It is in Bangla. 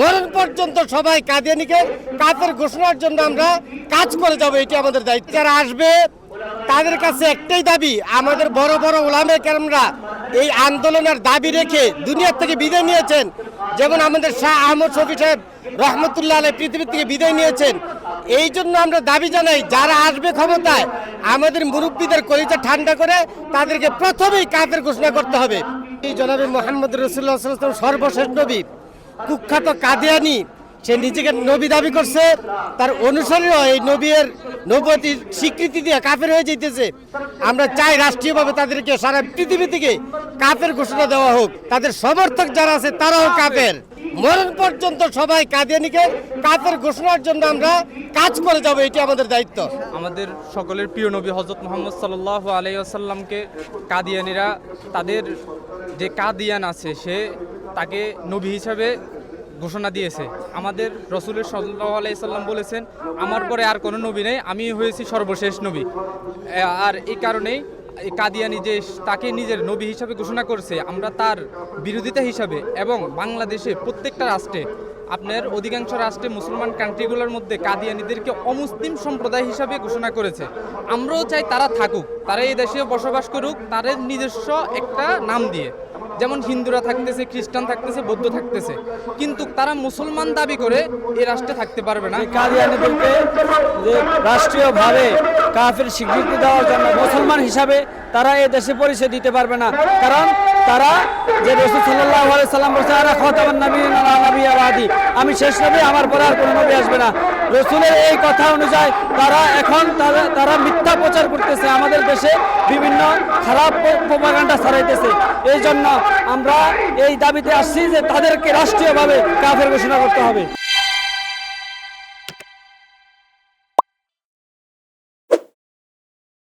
মরণ পর্যন্ত সবাই কাদিয়ানিকে কাদের ঘোষণার জন্য আমরা কাজ করে যাব, এটি আমাদের দায়িত্ব। যারা আসবে, তাদের কাছে একটাই দাবি, আমাদের বড় বড় ওলামে কেরামরা এই আন্দোলনের দাবি রেখে দুনিয়ার থেকে বিদায় নিয়েছেন। যেমন আমাদের শাহ আহমদ শফি সাহেব রহমতুল্লাহ আলাই পৃথিবী থেকে বিদায় নিয়েছেন। এই জন্য আমরা দাবি জানাই, যারা আসবে ক্ষমতায়, আমাদের মুরব্বীদের কলিজা ঠান্ডা করে তাদেরকে প্রথমেই কাদের ঘোষণা করতে হবে। এই জনাবে মোহাম্মদ রসুল্লাহ সর্বশেষ নবী। কুখ্যাত কাদিয়ানি, সে নিজেকে নবী দাবি করছে। তার অনুসারীও এই নবীর নবতির স্বীকৃতি দিয়ে কাফের হয়ে যেতেছে। আমরা চাই রাষ্ট্রীয়ভাবে তাদেরকে সারা পৃথিবী থেকে কাফের ঘোষণা দেওয়া হোক। তাদের সমর্থক যারা আছে, তারাও কাফের। মরণ পর্যন্ত সবাই কাদিয়ানিকে কাফের ঘোষণার জন্য আমরা কাজ করে যাব, এটি আমাদের দায়িত্ব। আমাদের সকলের প্রিয় নবী হজরত মোহাম্মদ সাল্লাহ আলাইসাল্লামকে কাদিয়ানিরা, তাদের যে কাদিয়ান আছে, সে তাকে নবী হিসাবে ঘোষণা দিয়েছে। আমাদের রসুলের সাল্লাহ আলাইসাল্লাম বলেছেন, আমার পরে আর কোনো নবী নেই, আমি হয়েছি সর্বশেষ নবী। আর এই কারণেই কাদিয়ানি যে তাকে নিজের নবী হিসাবে ঘোষণা করছে, আমরা তার বিরোধিতা হিসাবে এবং বাংলাদেশে প্রত্যেকটা রাষ্ট্রে, আপনার অধিকাংশ রাষ্ট্রে মুসলমান কান্ট্রিগুলোর মধ্যে কাদিয়ানিদেরকে অমুসলিম সম্প্রদায় হিসাবে ঘোষণা করেছে। আমরাও চাই তারা থাকুক, তারা এই দেশে বসবাস করুক, তাদের নিজস্ব একটা নাম দিয়ে। যেমন হিন্দুরা থাকতেছে, খ্রিস্টান থাকতেছে, বৌদ্ধ থাকতেছে, কিন্তু তারা মুসলমান দাবি করে এই রাষ্ট্রে থাকতে পারবে না। কাদিয়ানিদেরকে যে রাষ্ট্রীয়ভাবে কাফের স্বীকৃতি দেওয়ার জন্য মুসলমান হিসাবে তারা এই দেশে পরিচয় দিতে পারবে না। কারণ তারা যে রসুল সাল্লাহ সাল্লাম বলছে আমি শেষ নবী, আমার পরে আর কোনো নবী আসবে না। রসুলের এই কথা অনুযায়ী তারা এখন তারা তারা মিথ্যা প্রচার করতেছে। আমাদের দেশে বিভিন্ন খারাপ প্রোপাগান্ডা ছড়াইতেছে। এই জন্য আমরা এই দাবিতে আসছি যে তাদেরকে রাষ্ট্রীয়ভাবে কাফের ঘোষণা করতে হবে।